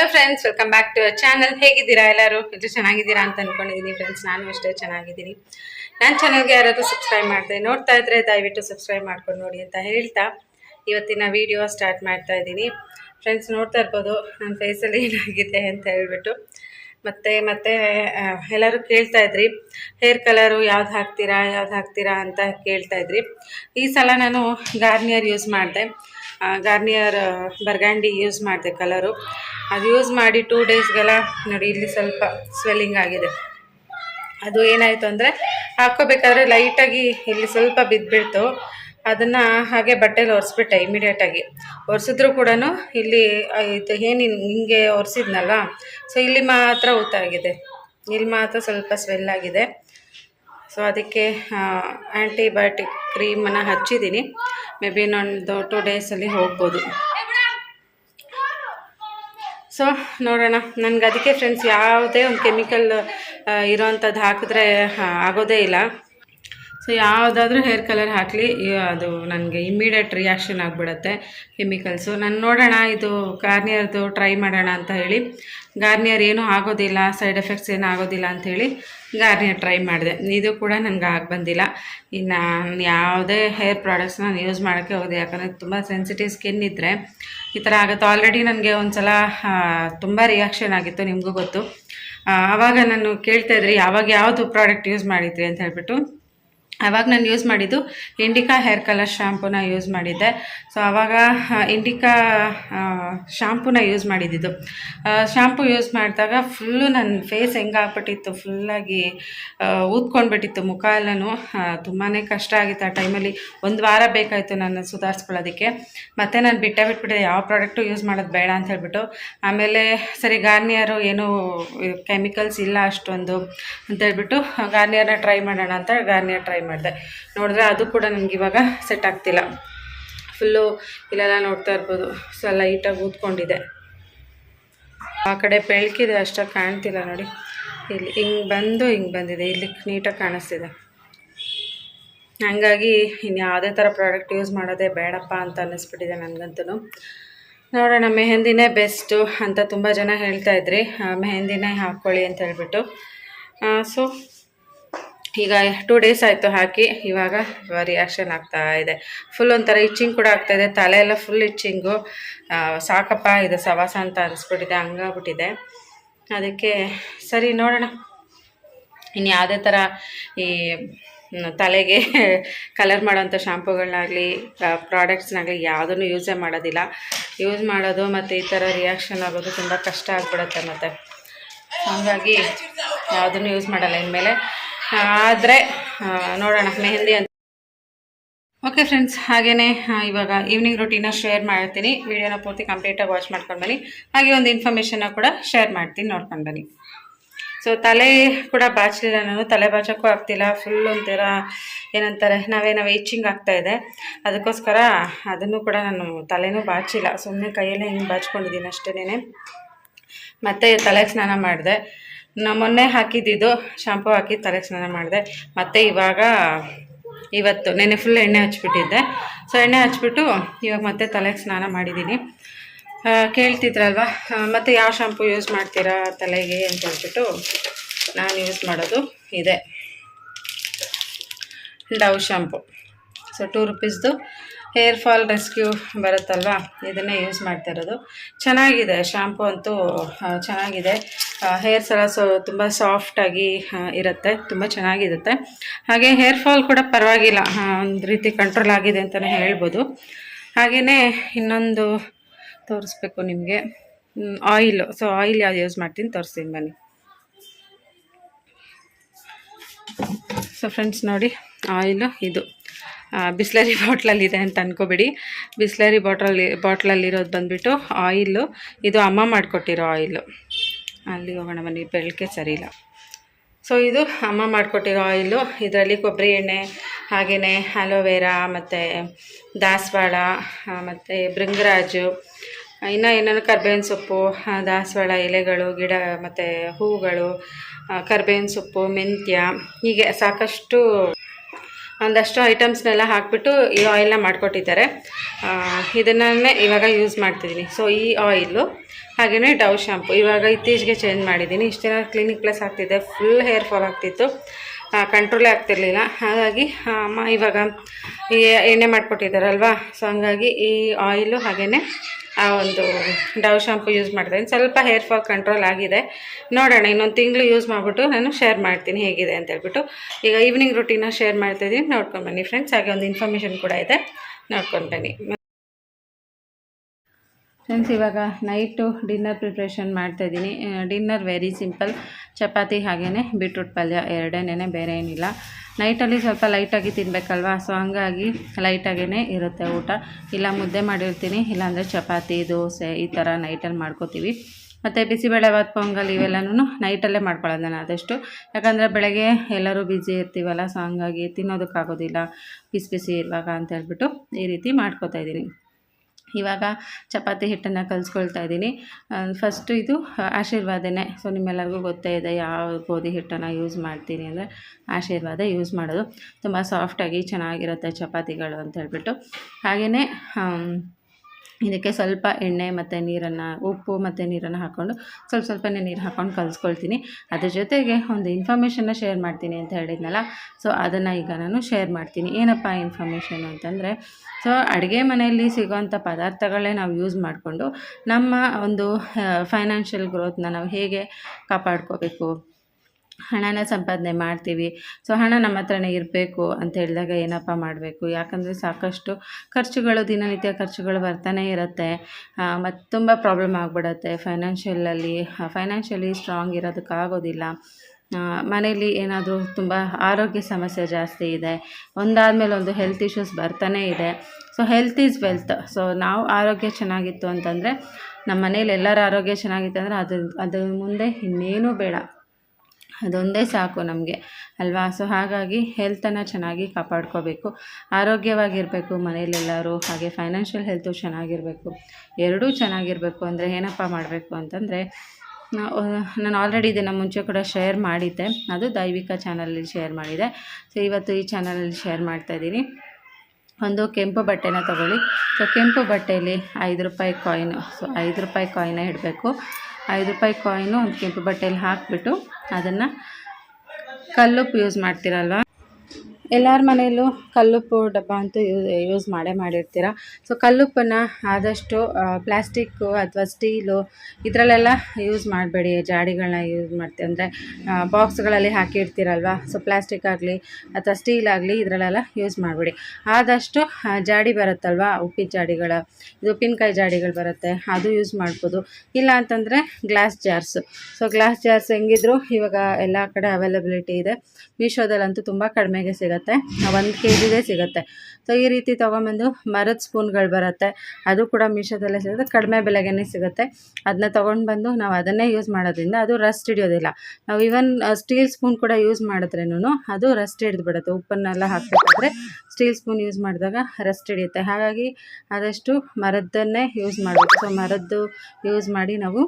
Hello friends welcome back to channel ಹೇಗಿದ್ದೀರಾ ಎಲ್ಲರೂ? ಎಷ್ಟು ಚೆನ್ನಾಗಿದ್ದೀರಾ ಅಂತ ಅನ್ಕೊಂಡಿದ್ದೀನಿ ಫ್ರೆಂಡ್ಸ್ ನಾನು ಅಷ್ಟೇ ಚೆನ್ನಾಗಿದ್ದೀನಿ. ನನ್ನ ಚಾನಲ್ಗೆ ಯಾರಾದರೂ ಸಬ್ಸ್ಕ್ರೈಬ್ ಮಾಡಿದೆ, ನೋಡ್ತಾ ಇದ್ರೆ ದಯವಿಟ್ಟು ಸಬ್ಸ್ಕ್ರೈಬ್ ಮಾಡ್ಕೊಂಡು ನೋಡಿ ಅಂತ ಹೇಳ್ತಾ ಇವತ್ತಿನ ವಿಡಿಯೋ ಸ್ಟಾರ್ಟ್ ಮಾಡ್ತಾ ಇದ್ದೀನಿ. ಫ್ರೆಂಡ್ಸ್ ನೋಡ್ತಾ ಇರ್ಬೋದು ನನ್ನ ಫೇಸಲ್ಲಿ ಏನಾಗಿದೆ ಅಂತ ಹೇಳ್ಬಿಟ್ಟು. ಮತ್ತೆ ಮತ್ತೆ ಎಲ್ಲರೂ ಕೇಳ್ತಾ ಇದ್ರಿ ಹೇರ್ ಕಲರು ಯಾವ್ದು ಹಾಕ್ತೀರಾ ಯಾವ್ದು ಹಾಕ್ತೀರಾ ಅಂತ ಕೇಳ್ತಾ ಇದ್ರಿ. ಈ ಸಲ ನಾನು ಗಾರ್ನಿಯರ್ ಯೂಸ್ ಮಾಡಿದೆ. ಗಾರ್ನಿಯರ್ ಬರ್ಗಾಂಡಿ ಯೂಸ್ ಮಾಡಿದೆ ಕಲರು ಅದು ಯೂಸ್ ಮಾಡಿ ಟೂ ಡೇಸ್ಗೆಲ್ಲ ನೋಡಿ ಇಲ್ಲಿ ಸ್ವಲ್ಪ ಸ್ವೆಲ್ಲಿಂಗ್ ಆಗಿದೆ. ಅದು ಏನಾಯಿತು ಅಂದರೆ ಹಾಕೋಬೇಕಾದ್ರೆ ಲೈಟಾಗಿ ಇಲ್ಲಿ ಸ್ವಲ್ಪ ಬಿದ್ದುಬಿಡ್ತು ಅದನ್ನು ಹಾಗೆ ಬಟ್ಟೆಲಿ ಒರೆಸ್ಬಿಟ್ಟೆ ಇಮಿಡಿಯೇಟಾಗಿ ಒರೆಸಿದ್ರೂ ಕೂಡ ಇಲ್ಲಿ ಇದು ಏನು ಹಿಂಗೆ ಒರೆಸಿದ್ನಲ್ಲ ಸೊ ಇಲ್ಲಿ ಮಾತ್ರ ಊತ ಆಗಿದೆ. ಇಲ್ಲಿ ಮಾತ್ರ ಸ್ವಲ್ಪ ಸ್ವೆಲ್ ಆಗಿದೆ. ಸೊ ಅದಕ್ಕೆ ಆ್ಯಂಟಿಬಯೋಟಿಕ್ ಕ್ರೀಮನ್ನು ಹಚ್ಚಿದ್ದೀನಿ ಮೇ ಬಿ ಇನ್ನೊಂದು ಟೂ ಡೇಸಲ್ಲಿ ಹೋಗ್ಬೋದು. ಸೊ ನೋಡೋಣ. ನನಗೆ ಅದಕ್ಕೆ ಫ್ರೆಂಡ್ಸ್ ಯಾವುದೇ ಒಂದು ಕೆಮಿಕಲ್ ಇರೋವಂಥದ್ದು ಹಾಕಿದ್ರೆ ಆಗೋದೇ ಇಲ್ಲ. ಸೊ ಯಾವುದಾದ್ರೂ ಹೇರ್ ಕಲರ್ ಹಾಕಲಿ ಅದು ನನಗೆ ಇಮ್ಮಿಡಿಯೇಟ್ ರಿಯಾಕ್ಷನ್ ಆಗಿಬಿಡತ್ತೆ ಕೆಮಿಕಲ್ಸು ನಾನು ನೋಡೋಣ, ಇದು ಕಾರ್ನಿಯರ್ದು ಟ್ರೈ ಮಾಡೋಣ ಅಂತ ಹೇಳಿ. ಗಾರ್ನಿಯರ್ ಏನೂ ಆಗೋದಿಲ್ಲ, ಸೈಡ್ ಎಫೆಕ್ಟ್ಸ್ ಏನೂ ಆಗೋದಿಲ್ಲ ಅಂಥೇಳಿ ಗಾರ್ನಿಯರ್ ಟ್ರೈ ಮಾಡಿದೆ. ಇದು ಕೂಡ ನನಗೆ ಆಗಿ ಬಂದಿಲ್ಲ. ಇನ್ನು ನಾನು ಯಾವುದೇ ಹೇರ್ ಪ್ರಾಡಕ್ಟ್ಸ್ನ ನಾನು ಯೂಸ್ ಮಾಡೋಕ್ಕೆ ಹೋಗಿದೆ. ಯಾಕಂದರೆ ತುಂಬ ಸೆನ್ಸಿಟಿವ್ ಸ್ಕಿನ್ ಇದ್ದರೆ ಈ ಥರ ಆಗುತ್ತೆ. ಆಲ್ರೆಡಿ ನನಗೆ ಒಂದು ಸಲ ತುಂಬ ರಿಯಾಕ್ಷನ್ ಆಗಿತ್ತು ನಿಮಗೂ ಗೊತ್ತು. ಆವಾಗ ನಾನು ಕೇಳ್ತಾ ಇದ್ರಿ ಯಾವಾಗ ಯಾವುದು ಪ್ರಾಡಕ್ಟ್ ಯೂಸ್ ಮಾಡಿದ್ರಿ ಅಂತ ಹೇಳ್ಬಿಟ್ಟು. ಆವಾಗ ನಾನು ಯೂಸ್ ಮಾಡಿದ್ದು ಇಂಡಿಕಾ ಹೇರ್ ಕಲರ್ ಶ್ಯಾಂಪೂನ ಯೂಸ್ ಮಾಡಿದ್ದೆ. ಸೊ ಆವಾಗ ಇಂಡಿಕಾ ಶಾಂಪೂನ ಯೂಸ್ ಮಾಡಿದ್ದಿದ್ದು. ಶಾಂಪೂ ಯೂಸ್ ಮಾಡಿದಾಗ ಫುಲ್ಲು ನನ್ನ ಫೇಸ್ ಹೆಂಗಾಗ್ಬಿಟ್ಟಿತ್ತು ಫುಲ್ಲಾಗಿ ಊದ್ಕೊಂಡ್ಬಿಟ್ಟಿತ್ತು ಮುಖ ಎಲ್ಲನೂ. ತುಂಬಾ ಕಷ್ಟ ಆಗಿತ್ತು ಆ ಟೈಮಲ್ಲಿ ಒಂದು ವಾರ ಬೇಕಾಯಿತು ನಾನು ಸುಧಾರಿಸ್ಕೊಳ್ಳೋದಕ್ಕೆ. ಮತ್ತೆ ನಾನು ಬಿಟ್ಟ ಬಿಟ್ಬಿಟ್ಟೆ, ಯಾವ ಪ್ರಾಡಕ್ಟು ಯೂಸ್ ಮಾಡೋದು ಬೇಡ ಅಂತ ಹೇಳ್ಬಿಟ್ಟು. ಆಮೇಲೆ, ಸರಿ ಗಾರ್ನಿಯರು ಏನು ಕೆಮಿಕಲ್ಸ್ ಇಲ್ಲ ಅಷ್ಟೊಂದು ಅಂತ ಹೇಳ್ಬಿಟ್ಟು ಗಾರ್ನಿಯರ್ನ ಟ್ರೈ ಮಾಡೋಣ ಅಂತ ಗಾರ್ನಿಯರ್ ಟ್ರೈ ಮಾಡಿದೆ. ನೋಡಿದ್ರೆ ಅದು ಕೂಡ ನನಗೆ ಇವಾಗ ಸೆಟ್ ಆಗ್ತಿಲ್ಲ. ಫುಲ್ಲು ಇಲ್ಲೆಲ್ಲ ನೋಡ್ತಾ ಇರ್ಬೋದು. ಸೊ ಲೈಟಾಗಿ ಊದ್ಕೊಂಡಿದೆ. ಆ ಕಡೆ ಬೆಳಕಿದೆ ಅಷ್ಟಾಗಿ ಕಾಣ್ತಿಲ್ಲ ನೋಡಿ. ಇಲ್ಲಿ ಹಿಂಗೆ ಬಂದು ಹಿಂಗೆ ಬಂದಿದೆ. ಇಲ್ಲಿ ನೀಟಾಗಿ ಕಾಣಿಸ್ತಿದೆ. ಹಾಗಾಗಿ ಇನ್ನು ಯಾವುದೇ ಥರ ಪ್ರಾಡಕ್ಟ್ ಯೂಸ್ ಮಾಡೋದೇ ಬೇಡಪ್ಪ ಅಂತ ಅನ್ನಿಸ್ಬಿಟ್ಟಿದೆ ನನಗಂತೂ ನೋಡೋಣ ಮೆಹಂದಿನೇ ಬೆಸ್ಟು ಅಂತ ತುಂಬ ಜನ ಹೇಳ್ತಾ ಇದ್ರಿ. ಆ, ಮೆಹಂದಿನೇ ಹಾಕ್ಕೊಳ್ಳಿ ಅಂತ ಹೇಳ್ಬಿಟ್ಟು. ಸೊ ಈಗ ಟೂ ಡೇಸ್ ಆಯಿತು ಹಾಕಿ, ಇವಾಗ ರಿಯಾಕ್ಷನ್ ಆಗ್ತಾ ಇದೆ. ಫುಲ್ ಒಂಥರ ಇಚ್ಚಿಂಗ್ ಕೂಡ ಆಗ್ತಾ ಇದೆ. ತಲೆ ಎಲ್ಲ ಫುಲ್ ಇಚ್ಚಿಂಗು ಸಾಕಪ್ಪ, ಇದು ಸವಾಸ ಅಂತ ಅನಿಸ್ಬಿಟ್ಟಿದೆ, ಹಂಗಾಗ್ಬಿಟ್ಟಿದೆ. ಅದಕ್ಕೆ ಸರಿ, ನೋಡೋಣ. ಇನ್ನು ಯಾವುದೇ ಥರ ಈ ತಲೆಗೆ ಕಲರ್ ಮಾಡೋಂಥ ಶ್ಯಾಂಪುಗಳನ್ನಾಗಲಿ ಪ್ರಾಡಕ್ಟ್ಸ್ನಾಗಲಿ ಯಾವುದನ್ನು ಯೂಸೇ ಮಾಡೋದಿಲ್ಲ. ಯೂಸ್ ಮಾಡೋದು ಮತ್ತು ಈ ಥರ ರಿಯಾಕ್ಷನ್ ಆಗೋದು ತುಂಬ ಕಷ್ಟ ಆಗ್ಬಿಡುತ್ತೆ ಮತ್ತು. ಹಾಗಾಗಿ ಯಾವುದನ್ನು ಯೂಸ್ ಮಾಡಲ್ಲ. ಇನ್ಮೇಲೆ ಆದರೆ ನೋಡೋಣ, ಮೆಹಂದಿ ಅಂತ. ಓಕೆ ಫ್ರೆಂಡ್ಸ್ ಹಾಗೆಯೇ ಇವಾಗ ಈವ್ನಿಂಗ್ ರೂಟೀನ ಶೇರ್ ಮಾಡ್ತೀನಿ. ವಿಡಿಯೋನ ಪೂರ್ತಿ ಕಂಪ್ಲೀಟಾಗಿ ವಾಚ್ ಮಾಡ್ಕೊಂಡು ಬನ್ನಿ. ಹಾಗೆ ಒಂದು ಇನ್ಫಾರ್ಮೇಷನ್ನ ಕೂಡ ಶೇರ್ ಮಾಡ್ತೀನಿ, ನೋಡ್ಕೊಂಡು ಬನ್ನಿ. ಸೊ ತಲೆ ಕೂಡ ಬಾಚಲಿಲ್ಲ ನಾನು. ತಲೆ ಬಾಚೋಕ್ಕೂ ಆಗ್ತಿಲ್ಲ. ಫುಲ್ ಒಂಥರ, ಏನಂತಾರೆ ನಾವೇನೋ ಆಗ್ತಾ ಇದೆ. ಅದಕ್ಕೋಸ್ಕರ ಅದನ್ನು ಕೂಡ ನಾನು ತಲೆನೂ ಬಾಚಿಲ್ಲ ಸುಮ್ಮನೆ ಕೈಯಲ್ಲೇ ಹಿಂಗೆ ಬಾಚ್ಕೊಂಡಿದ್ದೀನಿ ಅಷ್ಟೇನೆ ಮತ್ತು ತಲೆಗೆ ಸ್ನಾನ ಮಾಡಿದೆ. ನಾ ಮೊನ್ನೆ ಹಾಕಿದ್ದಿದ್ದು ಶಾಂಪೂ ಹಾಕಿ ತಲೆಗೆ ಸ್ನಾನ ಮಾಡಿದೆ. ಮತ್ತು ಇವಾಗ ಇವತ್ತು ನೆನೆ ಫುಲ್ ಎಣ್ಣೆ ಹಚ್ಬಿಟ್ಟಿದ್ದೆ. ಸೊ ಎಣ್ಣೆ ಹಚ್ಬಿಟ್ಟು ಇವಾಗ ಮತ್ತೆ ತಲೆಗೆ ಸ್ನಾನ ಮಾಡಿದ್ದೀನಿ ಕೇಳ್ತಿದ್ರಲ್ವಾ? ಮತ್ತೆ ಯಾವ ಶಾಂಪೂ ಯೂಸ್ ಮಾಡ್ತೀರಾ ತಲೆಗೆ ಅಂತ ಹೇಳ್ಬಿಟ್ಟು ನಾನು ಯೂಸ್ ಮಾಡೋದು ಇದೆ. ಡವ್ ಶಾಂಪು ಸೊ ಟೂ ರುಪೀಸ್ದು ಹೇರ್ ಫಾಲ್ ರೆಸ್ಕ್ಯೂ ಬರುತ್ತಲ್ವ? ಇದನ್ನೇ ಯೂಸ್ ಮಾಡ್ತಾ ಇರೋದು. ಚೆನ್ನಾಗಿದೆ ಶ್ಯಾಂಪು ಅಂತೂ ಚೆನ್ನಾಗಿದೆ. ಹೇರ್ಸ್ ಎಲ್ಲ ಸೊ, ತುಂಬ ಸಾಫ್ಟಾಗಿ ಇರುತ್ತೆ, ತುಂಬ ಚೆನ್ನಾಗಿರುತ್ತೆ. ಹಾಗೆ ಹೇರ್ ಫಾಲ್ ಕೂಡ ಪರವಾಗಿಲ್ಲ ಒಂದು ರೀತಿ ಕಂಟ್ರೋಲ್ ಆಗಿದೆ ಅಂತಲೇ ಹೇಳ್ಬೋದು. ಹಾಗೆಯೇ ಇನ್ನೊಂದು ತೋರಿಸ್ಬೇಕು ನಿಮಗೆ. ಆಯಿಲು ಸೊ ಆಯಿಲ್ ಯಾವ್ದು ಯೂಸ್ ಮಾಡ್ತೀನಿ ತೋರಿಸ್ತೀನಿ ಬನ್ನಿ. ಸೊ ಫ್ರೆಂಡ್ಸ್ ನೋಡಿ ಆಯಿಲು ಇದು. ಬಿಸ್ಲರಿ ಬಾಟ್ಲಲ್ಲಿದೆ ಅಂತ ಅನ್ಕೋಬೇಡಿ. ಬಿಸ್ಲರಿ ಬಾಟ್ಲಲ್ಲಿ ಬಾಟ್ಲಲ್ಲಿರೋದು ಬಂದುಬಿಟ್ಟು ಆಯಿಲು. ಇದು ಅಮ್ಮ ಮಾಡಿಕೊಟ್ಟಿರೋ ಆಯಿಲು. ಅಲ್ಲಿ ಹೋಗೋಣ ಬನ್ನಿ ಬೆಳಗ್ಗೆ ಸರಿ ಇಲ್ಲ. ಸೊ ಇದು ಅಮ್ಮ ಮಾಡಿಕೊಟ್ಟಿರೋ ಆಯಿಲು. ಇದರಲ್ಲಿ ಕೊಬ್ಬರಿ ಎಣ್ಣೆ ಹಾಗೆಯೇ ಅಲೋವೆರಾ ಮತ್ತು ದಾಸವಾಳ ಮತ್ತು ಬೃಂಗರಾಜು ಇನ್ನು ಏನೇನು ಕರ್ಬೇವಿನ ಸೊಪ್ಪು ದಾಸವಾಳ ಎಲೆಗಳು ಗಿಡ ಮತ್ತು ಹೂವುಗಳು ಆ, ಕರ್ಬೇವಿನ ಸೊಪ್ಪು ಮೆಂತ್ಯ ಹೀಗೆ ಸಾಕಷ್ಟು ಒಂದಷ್ಟು ಐಟಮ್ಸ್ನೆಲ್ಲ ಹಾಕಿಬಿಟ್ಟು ಈ ಆಯಿಲ್ನ ಮಾಡಿಕೊಟ್ಟಿದ್ದಾರೆ. ಇದನ್ನೇ ಇವಾಗ ಯೂಸ್ ಮಾಡ್ತಿದ್ದೀನಿ. ಸೊ ಈ ಆಯಿಲು ಹಾಗೆಯೇ ಡವ್ ಶ್ಯಾಂಪು ಇವಾಗ ಇತ್ತೀಚೆಗೆ ಚೇಂಜ್ ಮಾಡಿದ್ದೀನಿ. ಇಷ್ಟು ಕ್ಲಿನಿಕ್ ಪ್ಲಸ್ ಆಗ್ತಿದ್ದೆ ಫುಲ್ ಹೇರ್ ಫಾಲ್ ಆಗ್ತಿತ್ತು. ಕಂಟ್ರೋಲೇ ಆಗ್ತಿರ್ಲಿಲ್ಲ. ಹಾಗಾಗಿ ಅಮ್ಮ ಇವಾಗ ಎಣ್ಣೆ ಮಾಡಿಕೊಟ್ಟಿದ್ದಾರಲ್ವಾ? ಸೊ ಹಂಗಾಗಿ ಈ ಆಯಿಲು ಹಾಗೆಯೇ ಆ ಒಂದು ಡವ್ ಶಾಂಪು ಯೂಸ್ ಮಾಡ್ತೀನಿ ಸ್ವಲ್ಪ ಹೇರ್ ಫಾಲ್ ಕಂಟ್ರೋಲ್ ಆಗಿದೆ. ನೋಡೋಣ, ಇನ್ನೊಂದು ತಿಂಗಳು ಯೂಸ್ ಮಾಡಿಬಿಟ್ಟು ನಾನು ಶೇರ್ ಮಾಡ್ತೀನಿ ಹೇಗಿದೆ ಅಂತ ಹೇಳ್ಬಿಟ್ಟು. ಈಗ ಈವ್ನಿಂಗ್ ರುಟೀನ ಶೇರ್ ಮಾಡ್ತಾಯಿದ್ದೀನಿ ನೋಡ್ಕೊಂಡು ಬನ್ನಿ ಫ್ರೆಂಡ್ಸ್ ಹಾಗೆ ಒಂದು ಇನ್ಫಾರ್ಮೇಷನ್ ಕೂಡ ಇದೆ. ನೋಡ್ಕೊಂಡು ಬನ್ನಿ. ಫ್ರೆಂಡ್ಸ್ ಇವಾಗ ನೈಟು ಡಿನ್ನರ್ ಪ್ರಿಪ್ರೇಷನ್ ಮಾಡ್ತಾಯಿದ್ದೀನಿ ಡಿನ್ನರ್ ವೆರಿ ಸಿಂಪಲ್ ಚಪಾತಿ ಹಾಗೆಯೇ ಬೀಟ್ರೂಟ್ ಪಲ್ಯ ಎರಡೇನೇ ಬೇರೆ ಏನಿಲ್ಲ. ನೈಟಲ್ಲಿ ಸ್ವಲ್ಪ ಲೈಟಾಗಿ ತಿನ್ನಬೇಕಲ್ವಾ ಸೊ ಹಂಗಾಗಿ ಲೈಟಾಗೇ ಇರುತ್ತೆ ಊಟ. ಇಲ್ಲ, ಮುದ್ದೆ ಮಾಡಿರ್ತೀನಿ. ಇಲ್ಲಾಂದರೆ ಚಪಾತಿ, ದೋಸೆ ಈ ಥರ ನೈಟಲ್ಲಿ ಮಾಡ್ಕೋತೀವಿ. ಮತ್ತು ಬಿಸಿಬೇಳೆಭಾತ್ ಪೊಂಗಲ್ ಇವೆಲ್ಲನೂ ನೈಟಲ್ಲೇ ಮಾಡ್ಕೊಳ್ಳೋದು ನಾನು ಆದಷ್ಟು. ಯಾಕಂದರೆ ಬೆಳಗ್ಗೆ ಎಲ್ಲರೂ ಬ್ಯುಸಿ ಇರ್ತೀವಲ್ಲ ಸೊ ಹಂಗಾಗಿ ತಿನ್ನೋದಕ್ಕಾಗೋದಿಲ್ಲ. ಬಿಸಿ ಬಿಸಿ ಇರುವಾಗ ಅಂತ ಹೇಳ್ಬಿಟ್ಟು ಈ ರೀತಿ ಮಾಡ್ಕೋತಾ ಇದ್ದೀನಿ. ಇವಾಗ ಚಪಾತಿ ಹಿಟ್ಟನ್ನು ಕಲಿಸ್ಕೊಳ್ತಾ ಇದ್ದೀನಿ. ಫಸ್ಟು ಇದು ಆಶೀರ್ವಾದನೇ. ಸೊ ನಿಮ್ಮೆಲ್ಲರಿಗೂ ಗೊತ್ತೇ ಇದೆ ಯಾವ ಗೋಧಿ ಹಿಟ್ಟನ್ನು ಯೂಸ್ ಮಾಡ್ತೀನಿ ಅಂದರೆ ಆಶೀರ್ವಾದ ಯೂಸ್ ಮಾಡೋದು. ತುಂಬ ಸಾಫ್ಟಾಗಿ ಚೆನ್ನಾಗಿರುತ್ತೆ ಚಪಾತಿಗಳು ಅಂತ ಹೇಳ್ಬಿಟ್ಟು. ಹಾಗೆಯೇ ಇದಕ್ಕೆ ಸ್ವಲ್ಪ ಎಣ್ಣೆ ಮತ್ತು ನೀರನ್ನು, ಉಪ್ಪು ಮತ್ತು ನೀರನ್ನು ಹಾಕ್ಕೊಂಡು ಸ್ವಲ್ಪ ಸ್ವಲ್ಪನೇ ನೀರು ಹಾಕ್ಕೊಂಡು ಕಲಿಸ್ಕೊಳ್ತೀನಿ. ಅದ್ರ ಜೊತೆಗೆ ಒಂದು ಇನ್ಫಾರ್ಮೇಷನ್ನ ಶೇರ್ ಮಾಡ್ತೀನಿ ಅಂತ ಹೇಳಿದ್ನಲ್ಲ ಸೊ ಅದನ್ನು ಈಗ ನಾನು ಶೇರ್ ಮಾಡ್ತೀನಿ. ಏನಪ್ಪ ಇನ್ಫಾರ್ಮೇಷನ್ ಅಂತಂದರೆ ಸೊ ಅಡುಗೆ ಮನೆಯಲ್ಲಿ ಸಿಗೋವಂಥ ಪದಾರ್ಥಗಳೇ ನಾವು ಯೂಸ್ ಮಾಡಿಕೊಂಡು ನಮ್ಮ ಒಂದು ಫೈನಾನ್ಷಿಯಲ್ ಗ್ರೋತ್ನ ನಾವು ಹೇಗೆ ಕಾಪಾಡ್ಕೋಬೇಕು? ಹಣನ ಸಂಪಾದನೆ ಮಾಡ್ತೀವಿ. ಸೊ ಹಣ ನಮ್ಮ ಹತ್ರನೇ ಇರಬೇಕು ಅಂತ ಹೇಳಿದಾಗ ಏನಪ್ಪ ಮಾಡಬೇಕು? ಯಾಕಂದರೆ ಸಾಕಷ್ಟು ಖರ್ಚುಗಳು, ದಿನನಿತ್ಯ ಖರ್ಚುಗಳು ಬರ್ತಾನೆ ಇರುತ್ತೆ. ಮತ್ತು ತುಂಬ ಪ್ರಾಬ್ಲಮ್ ಆಗಿಬಿಡತ್ತೆ. ಫೈನಾನ್ಷಿಯಲಲ್ಲಿ ಫೈನಾನ್ಷಿಯಲಿ ಸ್ಟ್ರಾಂಗ್ ಇರೋದಕ್ಕಾಗೋದಿಲ್ಲ. ಮನೇಲಿ ಏನಾದರೂ ತುಂಬ ಆರೋಗ್ಯ ಸಮಸ್ಯೆ ಜಾಸ್ತಿ ಇದೆ. ಒಂದಾದಮೇಲೆ ಒಂದು ಹೆಲ್ತ್ ಇಶ್ಯೂಸ್ ಬರ್ತಾನೆ ಇದೆ. So health is wealth so ನಾವು ಆರೋಗ್ಯ ಚೆನ್ನಾಗಿತ್ತು ಅಂತಂದರೆ ನಮ್ಮ ಮನೇಲಿ ಎಲ್ಲರ ಆರೋಗ್ಯ ಚೆನ್ನಾಗಿತ್ತು ಅಂದರೆ ಅದು ಅದು ಮುಂದೆ ಇನ್ನೇನೂ ಬೇಡ. ಅದೊಂದೇ ಸಾಕು ನಮಗೆ, ಅಲ್ವಾ? ಸೊ ಹಾಗಾಗಿ ಹೆಲ್ತನ್ನು ಚೆನ್ನಾಗಿ ಕಾಪಾಡ್ಕೋಬೇಕು. ಆರೋಗ್ಯವಾಗಿರಬೇಕು ಮನೆಯಲ್ಲೆಲ್ಲರೂ, ಹಾಗೆ ಫೈನಾನ್ಷಿಯಲ್ ಹೆಲ್ತು ಚೆನ್ನಾಗಿರಬೇಕು. ಎರಡೂ ಚೆನ್ನಾಗಿರಬೇಕು ಅಂದರೆ ಏನಪ್ಪ ಮಾಡಬೇಕು ಅಂತಂದರೆ ನಾನು ಆಲ್ರೆಡಿ ಇದನ್ನು ಮುಂಚೆ ಕೂಡ ಶೇರ್ ಮಾಡಿದ್ದೆ. ಅದು ದೈವಿಕ ಚಾನಲಲ್ಲಿ ಶೇರ್ ಮಾಡಿದೆ. ಸೊ ಇವತ್ತು ಈ ಚಾನಲಲ್ಲಿ ಶೇರ್ ಮಾಡ್ತಾಯಿದ್ದೀನಿ ಒಂದು ಕೆಂಪು ಬಟ್ಟೆನ ತೊಗೊಳ್ಳಿ. ಸೊ ಕೆಂಪು ಬಟ್ಟೆಯಲ್ಲಿ ಐದು ರೂಪಾಯಿ ಕಾಯಿನು ಸೊ ಐದು ರೂಪಾಯಿ ಕಾಯಿನ ಇಡಬೇಕು. ಐದು ರೂಪಾಯಿ ಕಾಯಿನು ಒಂದು ಕೆಂಪು ಬಟ್ಟೆಯಲ್ಲಿ ಹಾಕಿಬಿಟ್ಟು ಅದನ್ನು ಕಲ್ಲುಪ್ಪು ಯೂಸ್ ಮಾಡ್ತೀರಲ್ವ? ಎಲ್ಲರ ಮನೆಯಲ್ಲೂ ಕಲ್ಲುಪ್ಪು ಡಬ್ಬ ಅಂತೂ ಯೂಸ್ ಮಾಡೇ ಮಾಡಿರ್ತೀರ. ಸೊ ಕಲ್ಲುಪ್ಪನ್ನು ಆದಷ್ಟು ಪ್ಲಾಸ್ಟಿಕ್ಕು ಅಥವಾ ಸ್ಟೀಲು ಇದರಲ್ಲೆಲ್ಲ ಯೂಸ್ ಮಾಡಬೇಡಿ. ಜಾಡಿಗಳನ್ನ ಯೂಸ್ ಮಾಡ್ತೀವಿ ಅಂದರೆ ಬಾಕ್ಸ್ಗಳಲ್ಲಿ ಹಾಕಿರ್ತೀರಲ್ವ? ಸೊ ಪ್ಲ್ಯಾಸ್ಟಿಕ್ ಆಗಲಿ ಅಥವಾ ಸ್ಟೀಲ್ ಆಗಲಿ ಇದರಲ್ಲೆಲ್ಲ ಯೂಸ್ ಮಾಡಬೇಡಿ. ಆದಷ್ಟು ಜಾಡಿ ಬರುತ್ತಲ್ವ? ಉಪ್ಪಿನ ಜಾಡಿಗಳು, ಇದು ಉಪ್ಪಿನಕಾಯಿ ಜಾಡಿಗಳು ಬರುತ್ತೆ, ಅದು ಯೂಸ್ ಮಾಡ್ಬೋದು. ಇಲ್ಲ ಅಂತಂದರೆ glass jars so glass jars ಹೆಂಗಿದ್ರು ಇವಾಗ ಎಲ್ಲ ಕಡೆ ಅವೈಲಬಿಲಿಟಿ ಇದೆ. ಮೀಶೋದಲ್ಲಂತೂ ತುಂಬ ಕಡಿಮೆಗೆ ಸಿಗುತ್ತೆ. ಒಂದು ಕೆ ಜಿದೇ ಸಿಗುತ್ತೆ. ಸೊ ಈ ರೀತಿ ತೊಗೊಂಬಂದು ಮರದ ಸ್ಪೂನ್ಗಳು ಬರುತ್ತೆ. ಅದು ಕೂಡ ಮೀಶೋದಲ್ಲೇ ಸಿಗುತ್ತೆ. ಕಡಿಮೆ ಬೆಲೆಗೇ ಸಿಗುತ್ತೆ. ಅದನ್ನ ತೊಗೊಂಡು ಬಂದು ನಾವು ಅದನ್ನೇ ಯೂಸ್ ಮಾಡೋದ್ರಿಂದ ಅದು ರಸ್ಟ್ ಹಿಡಿಯೋದಿಲ್ಲ. ನಾವು ಇವನ್ ಸ್ಟೀಲ್ ಸ್ಪೂನ್ ಕೂಡ ಯೂಸ್ ಮಾಡಿದ್ರೇನು ಅದು ರಸ್ಟ್ ಹಿಡಿದು ಬಿಡುತ್ತೆ. ಉಪ್ಪನ್ನೆಲ್ಲ ಹಾಕಬೇಕಾದ್ರೆ ಸ್ಟೀಲ್ ಸ್ಪೂನ್ ಯೂಸ್ ಮಾಡಿದಾಗ ರಸ್ಟ್ ಹಿಡಿಯುತ್ತೆ. ಹಾಗಾಗಿ ಆದಷ್ಟು ಮರದ್ದನ್ನೇ ಯೂಸ್ ಮಾಡಬೇಕು. ಸೊ ಮರದ್ದು ಯೂಸ್ ಮಾಡಿ ನಾವು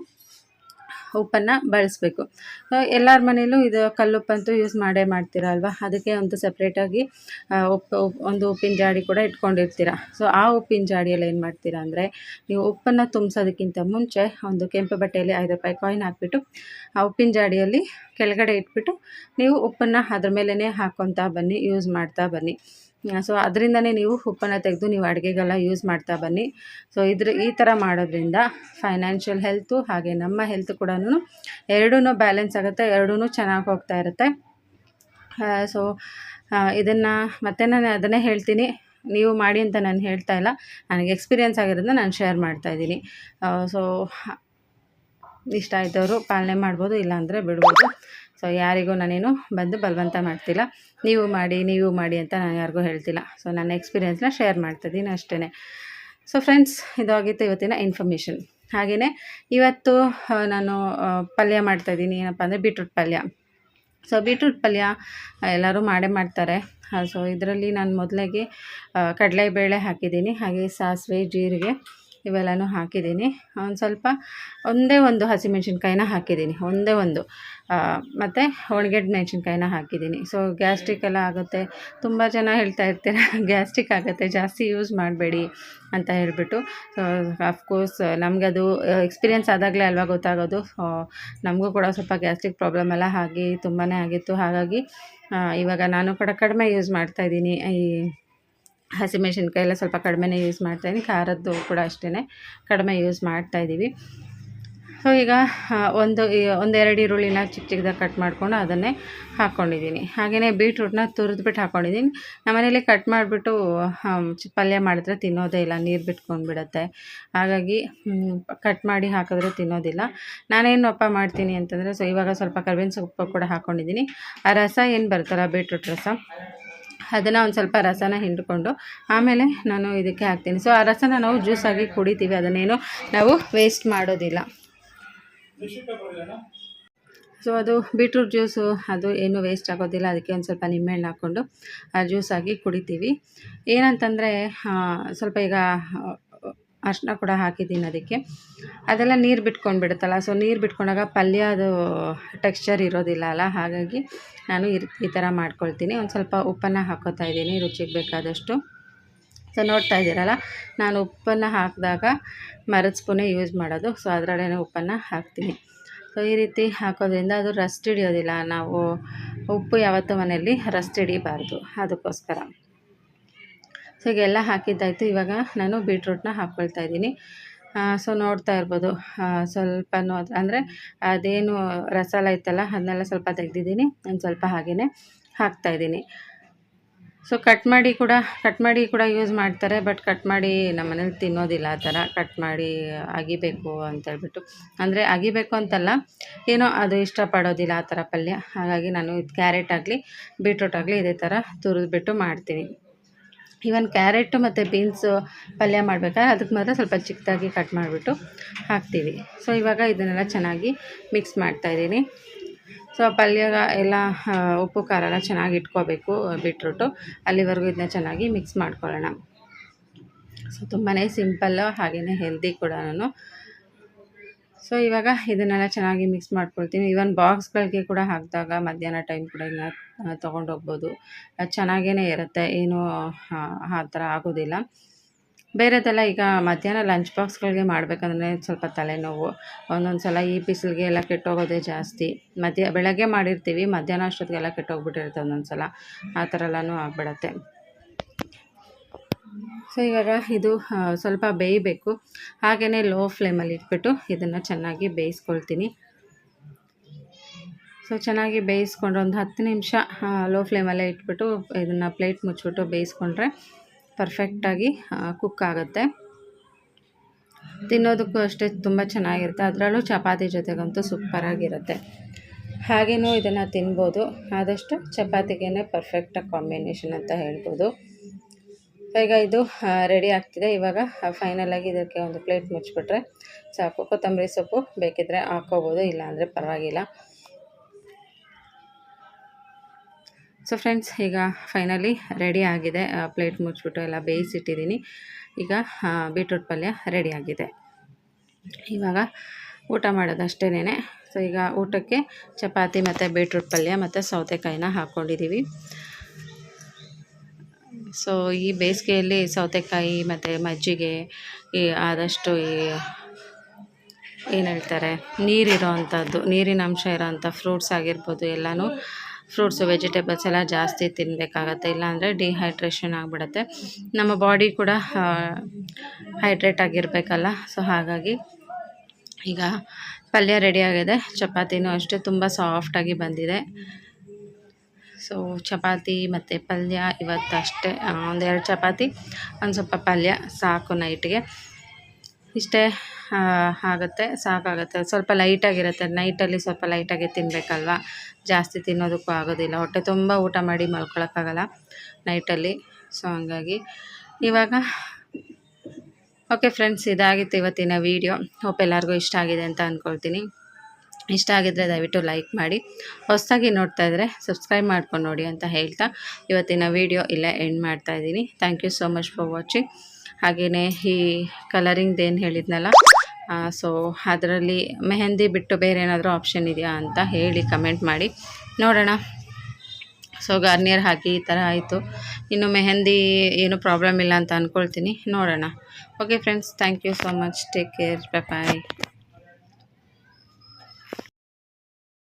ಉಪ್ಪನ್ನು ಬಳಸಬೇಕು. ಎಲ್ಲರ ಮನೇಲೂ ಇದು ಕಲ್ಲುಪ್ಪಂತೂ ಯೂಸ್ ಮಾಡೇ ಮಾಡ್ತೀರ ಅಲ್ವಾ ಅದಕ್ಕೆ ಒಂದು ಸಪ್ರೇಟಾಗಿ ಉಪ್ಪು ಒಂದು ಉಪ್ಪಿನ ಜಾಡಿ ಕೂಡ ಇಟ್ಕೊಂಡಿರ್ತೀರ? ಸೊ ಆ ಉಪ್ಪಿನ ಜಾಡಿಯಲ್ಲಿ ಏನು ಮಾಡ್ತೀರ ಅಂದರೆ, ನೀವು ಉಪ್ಪನ್ನು ತುಂಬಿಸೋದಕ್ಕಿಂತ ಮುಂಚೆ ಒಂದು ಕೆಂಪು ಬಟ್ಟೆಯಲ್ಲಿ ಐದು ರೂಪಾಯಿ ಕಾಯಿನ್ ಹಾಕ್ಬಿಟ್ಟು, ಆ ಉಪ್ಪಿನ ಜಾಡಿಯಲ್ಲಿ ಕೆಳಗಡೆ ಇಟ್ಬಿಟ್ಟು, ನೀವು ಉಪ್ಪನ್ನು ಅದ್ರ ಮೇಲೇ ಹಾಕೊತಾ ಬನ್ನಿ ಯೂಸ್ ಮಾಡ್ತಾ ಬನ್ನಿ. ಸೊ ಅದರಿಂದನೇ ನೀವು ಉಪ್ಪನ್ನು ತೆಗೆದು ನೀವು ಅಡುಗೆಗೆಲ್ಲ ಯೂಸ್ ಮಾಡ್ತಾ ಬನ್ನಿ. ಸೊ ಇದ್ರ, ಈ ಥರ ಮಾಡೋದ್ರಿಂದ ಫೈನಾನ್ಷಿಯಲ್ ಹೆಲ್ತು ಹಾಗೆ ನಮ್ಮ ಹೆಲ್ತ್ ಕೂಡ ಎರಡೂ ಬ್ಯಾಲೆನ್ಸ್ ಆಗುತ್ತೆ ಎರಡೂ ಚೆನ್ನಾಗಿ ಹೋಗ್ತಾ ಇರುತ್ತೆ. ಸೊ ಇದನ್ನು ಮತ್ತೆ ನಾನು ಅದನ್ನೇ ಹೇಳ್ತೀನಿ. ನೀವು ಮಾಡಿ ಅಂತ ನಾನು ಹೇಳ್ತಾ ಇಲ್ಲ. ನನಗೆ ಎಕ್ಸ್ಪೀರಿಯೆನ್ಸ್ ಆಗಿರೋದನ್ನ ನಾನು ಶೇರ್ ಮಾಡ್ತಾ ಇದ್ದೀನಿ. ಸೊ ಇಷ್ಟ ಆಯ್ತವರು ಪಾಲನೆ ಮಾಡ್ಬೋದು, ಇಲ್ಲಾಂದರೆ ಬಿಡ್ಬೋದು. ಸೊ ಯಾರಿಗೂ ನಾನೇನು ಬಂದು ಬಲವಂತ ಮಾಡ್ತಿಲ್ಲ. ನೀವು ಮಾಡಿ ನೀವು ಮಾಡಿ ಅಂತ ನಾನು ಯಾರಿಗೂ ಹೇಳ್ತಿಲ್ಲ. ಸೊ ನನ್ನ ಎಕ್ಸ್ಪೀರಿಯೆನ್ಸ್ನ ಶೇರ್ ಮಾಡ್ತಿದ್ದೀನಿ ಅಷ್ಟೇ ಸೊ ಫ್ರೆಂಡ್ಸ್ ಇದಾಗಿತ್ತು ಇವತ್ತಿನ ಇನ್ಫಾರ್ಮೇಷನ್ ಹಾಗೆಯೇ ಇವತ್ತು ನಾನು ಪಲ್ಯ ಮಾಡ್ತಾಯಿದ್ದೀನಿ ಏನಪ್ಪ ಅಂದರೆ ಬೀಟ್ರೂಟ್ ಪಲ್ಯ. ಸೊ ಬೀಟ್ರೂಟ್ ಪಲ್ಯ ಎಲ್ಲರೂ ಮಾಡೇ ಮಾಡ್ತಾರೆ. ಸೊ ಇದರಲ್ಲಿ ನಾನು ಮೊದಲಿಗೆ ಕಡಲೆಬೇಳೆ ಹಾಕಿದ್ದೀನಿ. ಹಾಗೆ ಸಾಸಿವೆ, ಜೀರಿಗೆ. ಇವೆಲ್ಲನೂ ಹಾಕಿದ್ದೀನಿ. ಒಂದು ಸ್ವಲ್ಪ ಒಂದೇ ಒಂದು ಹಸಿಮೆಣ್ಸಿನ್ಕಾಯಿನ ಹಾಕಿದ್ದೀನಿ. ಒಂದೇ ಒಂದು ಮತ್ತು ಒಣಗಿದ ಮೆಣಸಿನ್ಕಾಯಿನ ಹಾಕಿದ್ದೀನಿ. ಸೊ ಗ್ಯಾಸ್ಟ್ರಿಕ್ ಎಲ್ಲ ಆಗುತ್ತೆ. ತುಂಬ ಜನ ಹೇಳ್ತಾ ಇರ್ತೀರ, ಗ್ಯಾಸ್ಟ್ರಿಕ್ ಆಗುತ್ತೆ, ಜಾಸ್ತಿ ಯೂಸ್ ಮಾಡಬೇಡಿ ಅಂತ ಹೇಳಿಬಿಟ್ಟು. ಸೊ ಅಫ್ಕೋರ್ಸ್ ನಮಗದು ಎಕ್ಸ್ಪೀರಿಯೆನ್ಸ್ ಆದಾಗಲೇ ಅಲ್ವಾ ಗೊತ್ತಾಗೋದು. ನಮಗೂ ಕೂಡ ಸ್ವಲ್ಪ ಗ್ಯಾಸ್ಟ್ರಿಕ್ ಪ್ರಾಬ್ಲಮ್ ಎಲ್ಲ ಆಗಿ ತುಂಬಾ ಆಗಿತ್ತು. ಹಾಗಾಗಿ ಇವಾಗ ನಾನು ಕೂಡ ಕಡಿಮೆ ಯೂಸ್ ಮಾಡ್ತಾಯಿದ್ದೀನಿ ಈ ಹಸಿಮೆಣ್ಸಿನ್ಕಾಯಿ ಎಲ್ಲ ಸ್ವಲ್ಪ ಕಡಿಮೆನೇ ಯೂಸ್ ಮಾಡ್ತಾಯಿದ್ದೀನಿ ಖಾರದ್ದು ಕೂಡ ಅಷ್ಟೇ ಕಡಿಮೆ ಯೂಸ್ ಮಾಡ್ತಾಯಿದ್ದೀವಿ ಸೊ ಈಗ ಒಂದು ಒಂದೆರಡು ಈರುಳ್ಳಿನ ಚಿಕ್ಕ ಚಿಕ್ಕದಾಗಿ ಕಟ್ ಮಾಡಿಕೊಂಡು ಅದನ್ನೇ ಹಾಕ್ಕೊಂಡಿದ್ದೀನಿ ಹಾಗೆಯೇ ಬೀಟ್ರೂಟ್ನ ತುರಿದ್ಬಿಟ್ಟು ಹಾಕ್ಕೊಂಡಿದ್ದೀನಿ ನಮ್ಮನೇಲಿ ಕಟ್ ಮಾಡಿಬಿಟ್ಟು ಪಲ್ಯ ಮಾಡಿದ್ರೆ ತಿನ್ನೋದೇ ಇಲ್ಲ. ನೀರು ಬಿಟ್ಕೊಂಡ್ಬಿಡತ್ತೆ ಹಾಗಾಗಿ ಕಟ್ ಮಾಡಿ ಹಾಕಿದ್ರೆ ತಿನ್ನೋದಿಲ್ಲ. ನಾನೇನಪ್ಪ ಮಾಡ್ತೀನಿ ಅಂತಂದರೆ, ಸೊ, ಇವಾಗ ಸ್ವಲ್ಪ ಕರ್ಬೇವಿನ ಸೊಪ್ಪು ಕೂಡ ಹಾಕ್ಕೊಂಡಿದ್ದೀನಿ ಆ ರಸ ಏನು ಬರುತ್ತಲ್ಲ ಬೀಟ್ರೂಟ್ ರಸ? ಅದನ್ನು ಒಂದು ಸ್ವಲ್ಪ ರಸನ ಹಿಂಡ್ಕೊಂಡು ಆಮೇಲೆ ನಾನು ಇದಕ್ಕೆ ಹಾಕ್ತೀನಿ. ಸೊ ಆ ರಸನ ನಾವು ಜ್ಯೂಸಾಗಿ ಕುಡಿತೀವಿ. ಅದನ್ನೇನು ನಾವು ವೇಸ್ಟ್ ಮಾಡೋದಿಲ್ಲ. ಸೊ ಅದು ಬೀಟ್ರೂಟ್ ಜ್ಯೂಸು ಅದು ಏನು ವೇಸ್ಟ್ ಆಗೋದಿಲ್ಲ. ಅದಕ್ಕೆ ಒಂದು ಸ್ವಲ್ಪ ನಿಂಬೆಹಣ್ಣು ಹಾಕ್ಕೊಂಡು ಆ ಜ್ಯೂಸ್ ಆಗಿ ಕುಡಿತೀವಿ. ಏನಂತಂದರೆ ಸ್ವಲ್ಪ ಈಗ ಅರ್ಶಿನ ಕೂಡ ಹಾಕಿದ್ದೀನಿ ಅದಕ್ಕೆ. ಅದೆಲ್ಲ ನೀರು ಬಿಟ್ಕೊಂಡ್ಬಿಡುತ್ತಲ್ಲ ಸೊ ನೀರು ಬಿಟ್ಕೊಂಡಾಗ ಪಲ್ಯ ಅದು ಟೆಕ್ಸ್ಚರ್ ಇರೋದಿಲ್ಲ ಅಲ್ಲ, ಹಾಗಾಗಿ ನಾನು ಈ ಥರ ಮಾಡ್ಕೊಳ್ತೀನಿ. ಒಂದು ಸ್ವಲ್ಪ ಉಪ್ಪನ್ನು ಹಾಕೋತಾ ಇದ್ದೀನಿ, ರುಚಿಗೆ ಬೇಕಾದಷ್ಟು. ಸೊ ನೋಡ್ತಾ ಇದ್ದೀರಲ್ಲ, ನಾನು ಉಪ್ಪನ್ನು ಹಾಕಿದಾಗ ಮರದ ಸ್ಪೂನೇ ಯೂಸ್ ಮಾಡೋದು ಸೊ ಅದರಲ್ಲೇ ಉಪ್ಪನ್ನು ಹಾಕ್ತೀನಿ. ಸೊ ಈ ರೀತಿ ಹಾಕೋದ್ರಿಂದ ಅದು ರಸ್ಟ್ ಹಿಡಿಯೋದಿಲ್ಲ, ನಾವು ಉಪ್ಪು ಯಾವತ್ತೂ ಮನೆಯಲ್ಲಿ ರಸ್ಟ್ ಹಿಡಿಬಾರ್ದು, ಅದಕ್ಕೋಸ್ಕರ. ಸೊ ಈಗೆಲ್ಲ ಹಾಕಿದ್ದಾಯಿತು. ಇವಾಗ ನಾನು ಬೀಟ್ರೂಟ್ನ ಹಾಕ್ಕೊಳ್ತಾ ಇದ್ದೀನಿ. ಸೊ, ನೋಡ್ತಾ ಇರ್ಬೋದು. ಸ್ವಲ್ಪನೂ ಅದು, ಅಂದರೆ ಅದೇನು ರಸಾಲ ಇತ್ತಲ್ಲ, ಅದನ್ನೆಲ್ಲ ಸ್ವಲ್ಪ ತೆಗೆದಿದ್ದೀನಿ. ಒಂದು ಸ್ವಲ್ಪ ಹಾಗೆಯೇ ಹಾಕ್ತಾಯಿದ್ದೀನಿ ಸೊ, ಕಟ್ ಮಾಡಿ ಕೂಡ, ಕಟ್ ಮಾಡಿ ಕೂಡ ಯೂಸ್ ಮಾಡ್ತಾರೆ, ಬಟ್ ಕಟ್ ಮಾಡಿ ನಮ್ಮ ಮನೇಲಿ ತಿನ್ನೋದಿಲ್ಲ ಆ ಥರ. ಕಟ್ ಮಾಡಿ ಅಗಿಬೇಕು ಅಂತೇಳ್ಬಿಟ್ಟು ಅಂದರೆ ಅಗಿಬೇಕು ಅಂತಲ್ಲ, ಏನೋ ಅದು ಇಷ್ಟಪಡೋದಿಲ್ಲ ಆ ಥರ ಪಲ್ಯ. ಹಾಗಾಗಿ ನಾನು ಇದು ಕ್ಯಾರೆಟ್ ಆಗಲಿ, ಬೀಟ್ರೂಟ್ ಆಗಲಿ ಇದೇ ಥರ ತುರಿದ್ಬಿಟ್ಟು ಮಾಡ್ತೀನಿ. ಈವನ್ ಕ್ಯಾರೆಟು ಮತ್ತು ಬೀನ್ಸು ಪಲ್ಯ ಮಾಡಬೇಕಾದ್ರೆ ಅದಕ್ಕೆ ಮಾತ್ರ ಸ್ವಲ್ಪ ಚಿಕ್ಕದಾಗಿ ಕಟ್ ಮಾಡಿಬಿಟ್ಟು ಹಾಕ್ತೀವಿ. ಸೊ ಇವಾಗ ಇದನ್ನೆಲ್ಲ ಚೆನ್ನಾಗಿ ಮಿಕ್ಸ್ ಮಾಡ್ತಾಯಿದ್ದೀನಿ ಸೊ ಪಲ್ಯ ಎಲ್ಲ ಉಪ್ಪು, ಖಾರ ಎಲ್ಲ ಚೆನ್ನಾಗಿ ಇಟ್ಕೋಬೇಕು ಬಿಟ್ರೂಟು ಅಲ್ಲಿವರೆಗೂ ಇದನ್ನ ಚೆನ್ನಾಗಿ ಮಿಕ್ಸ್ ಮಾಡ್ಕೊಳ್ಳೋಣ. ಸೊ ತುಂಬಾ ಸಿಂಪಲ್ಲು ಹಾಗೆಯೇ ಹೆಲ್ದಿ ಕೂಡ ನಾನು ಸೊ ಇವಾಗ ಇದನ್ನೆಲ್ಲ ಚೆನ್ನಾಗಿ ಮಿಕ್ಸ್ ಮಾಡ್ಕೊಳ್ತೀನಿ. ಇವನ್ ಬಾಕ್ಸ್ಗಳಿಗೆ ಕೂಡ ಹಾಕಿದಾಗ ಮಧ್ಯಾಹ್ನ ಟೈಮ್ ಕೂಡ ಇದನ್ನ ತೊಗೊಂಡೋಗ್ಬೋದು. ಚೆನ್ನಾಗೇ ಇರುತ್ತೆ. ಏನು, ಆ ಥರ ಆಗೋದಿಲ್ಲ. ಬೇರೆದೆಲ್ಲ ಈಗ ಮಧ್ಯಾಹ್ನ ಲಂಚ್ ಬಾಕ್ಸ್ಗಳಿಗೆ ಮಾಡಬೇಕಂದ್ರೆ ಸ್ವಲ್ಪ ತಲೆನೋವು. ಒಂದೊಂದು ಸಲ ಈ ಬಿಸಿಲಿಗೆ ಎಲ್ಲ ಕೆಟ್ಟೋಗೋದೇ ಜಾಸ್ತಿ. ಮಧ್ಯ, ಬೆಳಗ್ಗೆ ಮಾಡಿರ್ತೀವಿ. ಮಧ್ಯಾಹ್ನ ಅಷ್ಟೊತ್ತಿಗೆಲ್ಲ ಕೆಟ್ಟೋಗ್ಬಿಟ್ಟಿರುತ್ತೆ ಒಂದೊಂದು ಸಲ ಆ ಥರ ಎಲ್ಲನೂ ಆಗ್ಬಿಡತ್ತೆ. ಸೊ, ಇವಾಗ ಇದು ಸ್ವಲ್ಪ ಬೇಯಬೇಕು. ಹಾಗೆಯೇ ಲೋ ಫ್ಲೇಮಲ್ಲಿ ಇಟ್ಬಿಟ್ಟು ಇದನ್ನು ಚೆನ್ನಾಗಿ ಬೇಯಿಸ್ಕೊಳ್ತೀನಿ. ಸೊ, ಚೆನ್ನಾಗಿ ಬೇಯಿಸ್ಕೊಂಡ್ರೆ ಒಂದು ಹತ್ತು ನಿಮಿಷ ಲೋ ಫ್ಲೇಮಲ್ಲೇ ಇಟ್ಬಿಟ್ಟು ಇದನ್ನು ಪ್ಲೇಟ್ ಮುಚ್ಚಿಬಿಟ್ಟು ಬೇಯಿಸ್ಕೊಂಡ್ರೆ ಪರ್ಫೆಕ್ಟಾಗಿ ಕುಕ್ ಆಗುತ್ತೆ. ತಿನ್ನೋದಕ್ಕೂ ಅಷ್ಟೇ ತುಂಬ ಚೆನ್ನಾಗಿರುತ್ತೆ. ಅದರಲ್ಲೂ ಚಪಾತಿ ಜೊತೆಗಂತೂ ಸೂಪರಾಗಿರುತ್ತೆ. ಹಾಗೇನೂ ಇದನ್ನು ತಿನ್ಬೋದು. ಆದಷ್ಟು ಚಪಾತಿಗೇ ಪರ್ಫೆಕ್ಟಾಗಿ ಕಾಂಬಿನೇಷನ್ ಅಂತ ಹೇಳ್ಬೋದು. ಈಗ ಇದು ರೆಡಿ ಆಗ್ತಿದೆ. ಇವಾಗ ಫೈನಲಾಗಿ ಇದಕ್ಕೆ ಒಂದು ಪ್ಲೇಟ್ ಮುಚ್ಚಿಬಿಟ್ರೆ ಸಾಕು. ಕೊತ್ತಂಬರಿ ಸೊಪ್ಪು ಬೇಕಿದ್ದರೆ ಹಾಕ್ಕೋಬೋದು ಇಲ್ಲಾಂದರೆ ಪರವಾಗಿಲ್ಲ. ಸೊ ಫ್ರೆಂಡ್ಸ್ ಈಗ ಫೈನಲಿ ರೆಡಿ ಆಗಿದೆ. ಪ್ಲೇಟ್ ಮುಚ್ಚಿಬಿಟ್ಟು ಎಲ್ಲ ಬೇಯಿಸಿಟ್ಟಿದ್ದೀನಿ. ಈಗ ಬೀಟ್ರೂಟ್ ಪಲ್ಯ ರೆಡಿ ಆಗಿದೆ. ಇವಾಗ ಊಟ ಮಾಡೋದು ಸೊ ಈಗ ಊಟಕ್ಕೆ ಚಪಾತಿ ಮತ್ತು ಬೀಟ್ರೂಟ್ ಪಲ್ಯ ಮತ್ತು ಸೌತೆಕಾಯಿನ ಹಾಕ್ಕೊಂಡಿದ್ದೀವಿ ಸೊ ಈ ಬೇಸಿಗೆಯಲ್ಲಿ ಸೌತೆಕಾಯಿ ಮತ್ತು ಮಜ್ಜಿಗೆ, ಈ ಆದಷ್ಟು ಈ, ಏನು ಹೇಳ್ತಾರೆ ನೀರಿರೋ ಅಂಥದ್ದು ನೀರಿನ ಅಂಶ ಇರೋವಂಥ ಫ್ರೂಟ್ಸ್ ಆಗಿರ್ಬೋದು, ಎಲ್ಲನೂ ಫ್ರೂಟ್ಸು ವೆಜಿಟೇಬಲ್ಸ್ ಎಲ್ಲ ಜಾಸ್ತಿ ತಿನ್ನಬೇಕಾಗತ್ತೆ ಇಲ್ಲಾಂದರೆ ಡಿಹೈಡ್ರೇಷನ್ ಆಗಿಬಿಡತ್ತೆ. ನಮ್ಮ ಬಾಡಿ ಕೂಡ ಹೈಡ್ರೇಟ್ ಆಗಿರಬೇಕಲ್ಲ. ಸೊ ಹಾಗಾಗಿ ಈಗ ಪಲ್ಯ ರೆಡಿ ಆಗಿದೆ. ಚಪಾತಿನೂ ಅಷ್ಟೇ ತುಂಬ ಸಾಫ್ಟಾಗಿ ಬಂದಿದೆ. ಸೊ ಚಪಾತಿ ಮತ್ತು ಪಲ್ಯ ಇವತ್ತು ಅಷ್ಟೇ ಒಂದೆರಡು ಚಪಾತಿ ಒಂದು ಸ್ವಲ್ಪ ಪಲ್ಯ. ಸಾಕು ನೈಟ್ಗೆ ಇಷ್ಟೇ ಆಗುತ್ತೆ. ಸಾಕಾಗುತ್ತೆ. ಸ್ವಲ್ಪ ಲೈಟಾಗಿರುತ್ತೆ ನೈಟಲ್ಲಿ ಸ್ವಲ್ಪ ಲೈಟಾಗಿ ತಿನ್ನಬೇಕಲ್ವ ಜಾಸ್ತಿ ತಿನ್ನೋದಕ್ಕೂ ಆಗೋದಿಲ್ಲ. ಹೊಟ್ಟೆ ತುಂಬ ಊಟ ಮಾಡಿ ಮಲ್ಕೊಳಕ್ಕಾಗಲ್ಲ ನೈಟಲ್ಲಿ ಸೊ ಹಂಗಾಗಿ ಇವಾಗ ಓಕೆ ಫ್ರೆಂಡ್ಸ್ ಇದಾಗಿತ್ತು ಇವತ್ತಿನ ವೀಡಿಯೋ ಹೋಪ್ ಎಲ್ಲರಿಗೂ ಇಷ್ಟ ಆಗಿದೆ ಅಂತ ಅಂದ್ಕೊಳ್ತೀನಿ ಇಷ್ಟ ಆಗಿದ್ದರೆ ದಯವಿಟ್ಟು ಲೈಕ್ ಮಾಡಿ. ಹೊಸದಾಗಿ ನೋಡ್ತಾ ಇದ್ದರೆ ಸಬ್ಸ್ಕ್ರೈಬ್ ಮಾಡ್ಕೊಂಡು ನೋಡಿ ಅಂತ ಹೇಳ್ತಾ. ಇವತ್ತಿನ ವೀಡಿಯೋ ಇಲ್ಲೇ ಎಂಡ್ ಮಾಡ್ತಾ ಇದ್ದೀನಿ. Thank you so much for watching ಹಾಗೆಯೇ ಈ ಕಲರಿಂಗ್ದು ಏನು ಹೇಳಿದ್ನಲ್ಲ ಸೊ ಅದರಲ್ಲಿ ಮೆಹಂದಿ ಬಿಟ್ಟು ಬೇರೆ ಏನಾದರೂ ಆಪ್ಷನ್ ಇದೆಯಾ ಅಂತ ಹೇಳಿ ಕಮೆಂಟ್ ಮಾಡಿ. ನೋಡೋಣ. ಸೊ ಗಾರ್ನಿಯರ್ ಹಾಕಿ ಈ ಥರ ಆಯಿತು. ಇನ್ನು ಮೆಹಂದಿ ಏನು ಪ್ರಾಬ್ಲಮ್ ಇಲ್ಲ ಅಂತ ಅಂದ್ಕೊಳ್ತೀನಿ ನೋಡೋಣ. Okay friends thank you so much take care bye